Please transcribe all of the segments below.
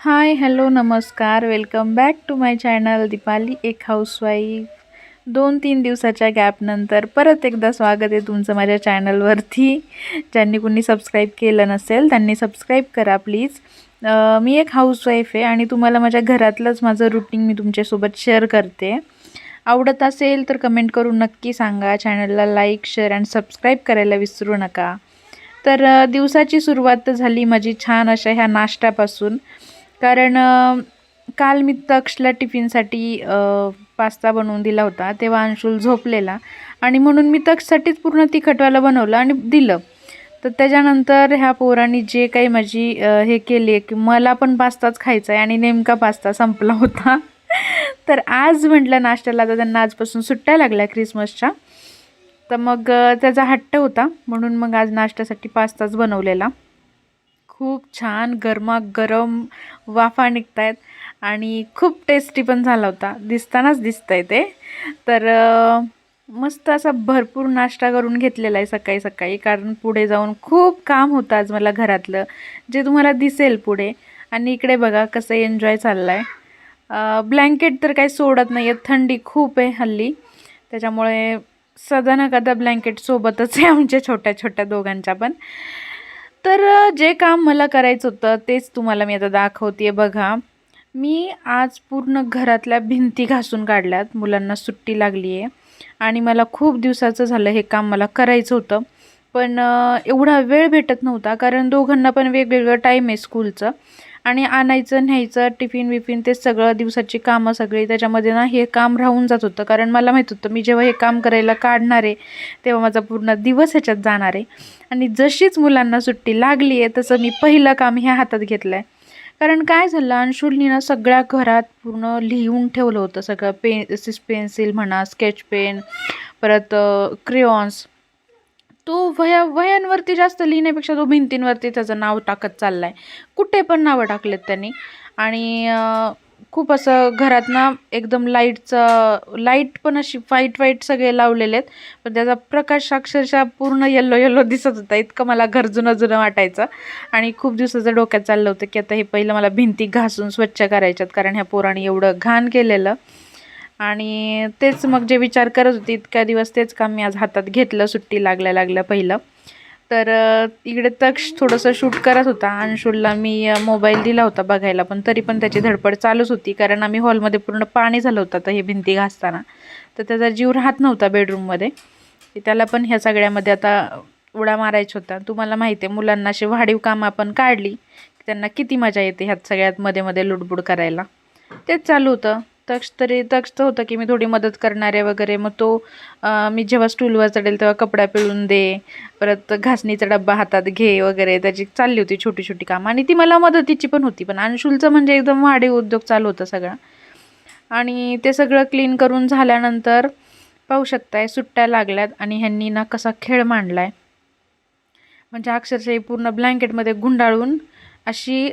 हाय hello नमस्कार. Welcome back to my channel Deepali एक housewife. दोन तीन दिवसाच्या गॅपनंतर परत एकदा स्वागत आहे तुमचं माझ्या चॅनलवरती. ज्यांनी कुणी सबस्क्राईब केलं नसेल त्यांनी सबस्क्राईब करा प्लीज. मी एक हाऊसवाईफ आहे आणि तुम्हाला माझ्या घरातलंच माझं रुटीन मी तुमच्यासोबत शेअर करते. आवडत असेल तर कमेंट करून नक्की सांगा. चॅनलला लाईक शेअर अँड सबस्क्राईब करायला विसरू नका. तर दिवसाची सुरुवात झाली माझी छान अशा ह्या नाश्त्यापासून. कारण काल मी तक्षला टिफिनसाठी पास्ता बनवून दिला होता तेव्हा अंशुल झोपलेला आणि म्हणून मी तक्षसाठीच पूर्ण तिखटवाला बनवलं आणि दिलं. तर त्याच्यानंतर ह्या पोरांनी जे काही माझी हे केली आहे की मला पण पास्ताच खायचा आहे आणि नेमका पास्ता संपला होता. तर आज म्हटलं नाश्त्याला तर त्यांना आजपासून सुट्ट्या लागल्या क्रिसमसच्या तर मग त्याचा हट्ट होता म्हणून मग आज नाश्त्यासाठी पास्ताच बनवलेला. खूप छान गरमागरम वाफा निघत आहेत आणि खूप टेस्टी पण झाला होता. दिसतानाच दिसतं आहे ते. तर मस्त असा भरपूर नाश्ता करून घेतलेला आहे सकाळी सकाळी. कारण पुढे जाऊन खूप काम होतं आज मला घरातलं. जे तुम्हाला दिसेल पुढे. आणि इकडे बघा कसं एन्जॉय चाललं आहे ब्लँकेट तर काही सोडत नाही आहे थंडी खूप आहे हल्ली. त्याच्यामुळे सदा ना कदा ब्लँकेट सोबतच आहे आमच्या छोट्या छोट्या दोघांच्या पण. तर जे काम मला करायचं होतं तेच तुम्हाला मी आता दाखवते बघा. मी आज पूर्ण घरातल्या भिंती घासून काढल्यात मुलांना सुट्टी लागली आहे आणि मला खूप दिवसाचं झालं हे काम मला करायचं होतं. पण एवढा वेळ भेटत नव्हता कारण दोघांना पण वेगवेगळं टाईम आहे स्कूलचं आणि आणायचं न्यायचं टिफिन विफिन ते सगळं दिवसाची कामं सगळी. त्याच्यामध्ये ना हे काम राहून जात होतं. कारण मला माहीत होतं मी जेव्हा हे काम करायला काढणार आहे तेव्हा माझा पूर्ण दिवस ह्याच्यात जाणार आहे. आणि जशीच मुलांना सुट्टी लागली आहे तसं मी पहिलं काम ह्या हातात घेतलं आहे कारण काय झालं अंशुलनी ना सगळ्या घरात पूर्ण लिहून ठेवलं होतं. सगळं पे सिस पेन्सिल म्हणा स्केच पेन परत क्रेऑन्स तो वय वह्यांवरती जास्त लिहिण्यापेक्षा तो भिंतींवरती त्याचं नाव टाकत चालला आहे कुठे पण नावं टाकलेत त्यांनी. आणि खूप असं घरात ना एकदम लाईटचं लाइट पण अशी व्हाईट व्हाईट सगळे लावलेले आहेत. पण त्याचा प्रकाश अक्षरशः पूर्ण येल्लो येल्लो दिसत होता. इतकं मला घर जुनं जुनं वाटायचं. आणि खूप दिवसाचं डोक्यात चाललं होतं की आता हे पहिलं मला भिंती घासून स्वच्छ करायच्यात. कारण ह्या पोराने एवढं घाण केलेलं. आणि तेच मग जे विचार करत होते इतक्या दिवस तेच काम मी आज हातात घेतलं सुट्टी लागल्या लागल्या पहिलं. तर इकडे तक्ष थोडंसं शूट करत होता. अंशुलला मी मोबाईल दिला होता बघायला पण तरी पण त्याची धडपड चालूच होती कारण आम्ही हॉलमध्ये पूर्ण पाणी झालं होतं तर हे भिंती घासताना. तर त्याचा जीव राहत नव्हता बेडरूममध्ये. त्याला पण ह्या सगळ्यामध्ये आता उडा मारायचा होता. तुम्हाला माहिती आहे मुलांना अशी वाढीव कामं आपण काढली त्यांना किती मजा येते ह्यात सगळ्यात मध्ये मध्ये लुडबुड करायला. तेच चालू होतं. तक्ष तरी तक्ष तर होतं की मी थोडी मदत करणारे वगैरे. मग तो मी जेव्हा स्टूलवर चढेल तेव्हा कपडा पिळून दे परत घासणीचा डब्बा हातात घे वगैरे. त्याची चालली होती छोटी छोटी कामं. आणि ती मला मदतीची पण होती. पण अंशुलचं म्हणजे एकदम वाढीव उद्योग चालू होता सगळा. आणि ते सगळं क्लीन करून झाल्यानंतर पाहू शकताय सुट्ट्या लागल्यात आणि ह्यांनी ना कसा खेळ मांडला आहे म्हणजे अक्षरशः पूर्ण ब्लँकेटमध्ये गुंडाळून अशी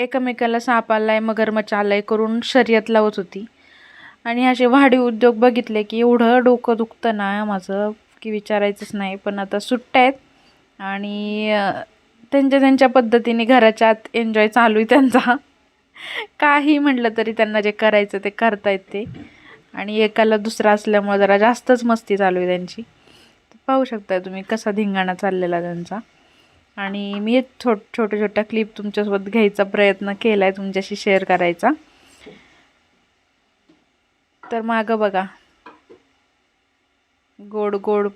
एकमेकाला साप आलाय मगरमच्छ आलाय करून शर्यत लावत होती. आणि असे वाढीव उद्योग बघितले की एवढं डोकं दुखतं ना माझं की विचारायचंच नाही. पण आता सुट्ट्या आहेत आणि त्यांच्या त्यांच्या पद्धतीने घराच्या आत एन्जॉय चालू आहे त्यांचा. काही म्हटलं तरी त्यांना जे करायचं ते करतायत ते. आणि एकाला दुसरा असल्यामुळे जरा जास्तच मस्ती चालू आहे त्यांची. पाहू शकता तुम्ही कसा धिंगाणा चाललेला त्यांचा. आणि मी छोट छोट्या छोट्या क्लिप तुमच्यासोबत घ्यायचा प्रयत्न केला आहे तुमच्याशी शेअर करायचा. तर मागं बघा. गोड गोड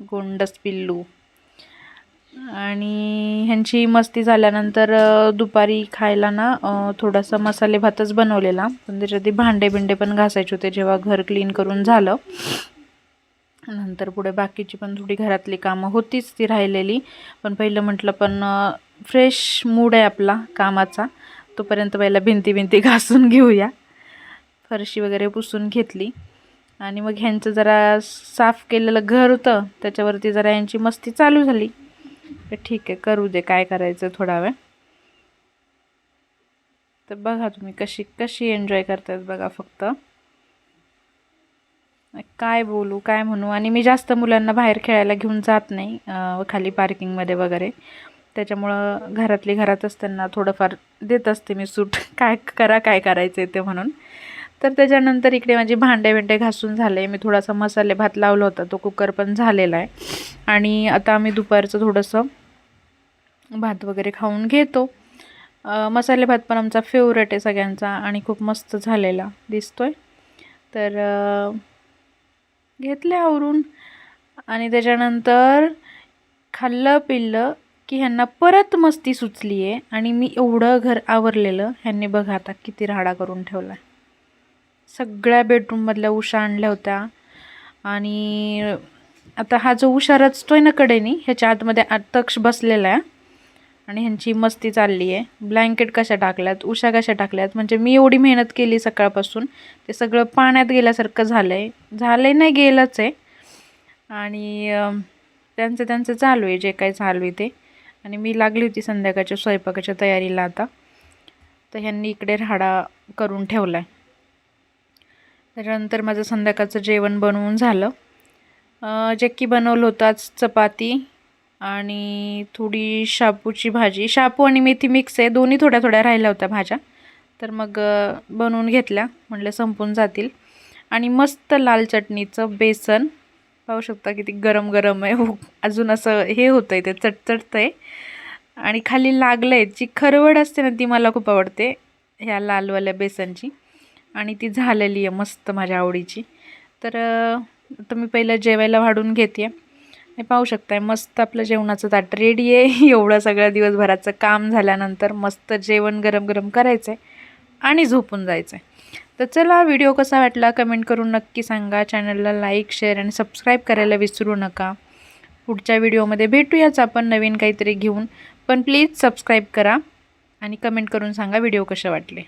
गोंडस पिल्लू. आणि ह्यांची मस्ती झाल्यानंतर दुपारी खायला ना थोडासा मसाले भातच बनवलेला. पण त्याच्यात भांडे बिंडे पण घासायचे होते जेव्हा घर क्लीन करून झालं. नंतर पुढे बाकीची पण थोडी घरातली कामं होतीच ती राहिलेली. पण पहिलं म्हटलं पण फ्रेश मूड आहे आपला कामाचा. तोपर्यंत पहिला भिंती भिंती घासून घेऊया. फरशी वगैरे पुसून घेतली. आणि मग ह्यांचं जरा साफ केलेलं घर होतं. त्याच्यावरती जरा यांची मस्ती चालू झाली. तर ठीक आहे करू दे काय करायचं थोडा वेळ. तर बघा तुम्ही कशी कशी एन्जॉय करतायत बघा फक्त. काय बोलू काय म्हणू? आणि मी जास्त मुलांना बाहेर खेळायला घेऊन जात नाही खाली पार्किंगमध्ये वगैरे. त्याच्यामुळं घरातली घरात असताना थोडंफार देत असते मी सूट. काय करा काय करायचं आहे ते म्हणून. तर त्याच्यानंतर इकडे माझी भांडे बिंडे घासून झाले. मी थोडासा मसाले भात लावला होता. तो कुकर पण झालेला आहे. आणि आता आम्ही दुपारचं थोडंसं भात वगैरे खाऊन घेतो. मसाले भात पण आमचा फेवरेट आहे सगळ्यांचा आणि खूप मस्त झालेला. दिसतोय. तर घेतले आवरून. आणि त्याच्यानंतर खाल्लं पिल्लं की ह्यांना परत मस्ती सुचली आहे आणि मी एवढं घर आवरलेलं ह्यांनी बघा आता किती राडा करून ठेवला सगळ्या बेडरूममधल्या उषा आणल्या होत्या. आणि आता हा जो उषा रचतोय ना कडेनी ह्याच्या आतमध्ये आ- तक्ष बसलेला आहे. आणि ह्यांची मस्ती चालली आहे. ब्लँकेट कशा टाकल्यात? उशा कशा टाकल्यात? म्हणजे मी एवढी मेहनत केली सकाळपासून. ते सगळं पाण्यात गेल्यासारखं झालं आहे झालं आहे नाही गेलंच आहे. आणि त्यांचं त्यांचं चालू आहे जे काही चालू आहे ते. आणि मी लागली होती संध्याकाळच्या स्वयंपाकाच्या तयारीला आता. तर ह्यांनी इकडे राहाडा करून ठेवला आहे त्याच्यानंतर माझं संध्याकाळचं जेवण बनवून झालं. अं, जक्की बनवलं होतं आज चपाती. आणि थोडी शापूची भाजी शापू आणि मेथी मिक्स आहे. दोन्ही थोड्या थोड्या राहिल्या होत्या भाज्या. तर मग बनवून घेतल्या. म्हटलं संपून जातील. आणि मस्त लाल चटणीचं बेसन. पाहू शकता किती गरम गरम आहे अजून असं हे होतं आहे ते चटचटतं आहे आणि खाली लागलं आहे जी खरवड असते ना ती मला खूप आवडते. ह्या लालवाल्या बेसनची. आणि ती झालेली आहे मस्त माझ्या आवडीची. तर अं, आता मी पहिलं जेवायला वाढून घेते हे पाहू शकताय मस्त आपलं जेवणाचं ताट रेडी आहे. एवढं सगळ्या दिवसभराचं काम झाल्यानंतर मस्त जेवण गरम गरम करायचं आहे आणि झोपून जायचं आहे तर चला व्हिडिओ कसा वाटला कमेंट करून नक्की सांगा. चॅनलला लाईक शेअर आणि सबस्क्राईब करायला विसरू नका. पुढच्या व्हिडिओमध्ये भेटूयाच आपण नवीन काहीतरी घेऊन. पण प्लीज सबस्क्राईब करा आणि कमेंट करून सांगा व्हिडिओ कसे वाटले.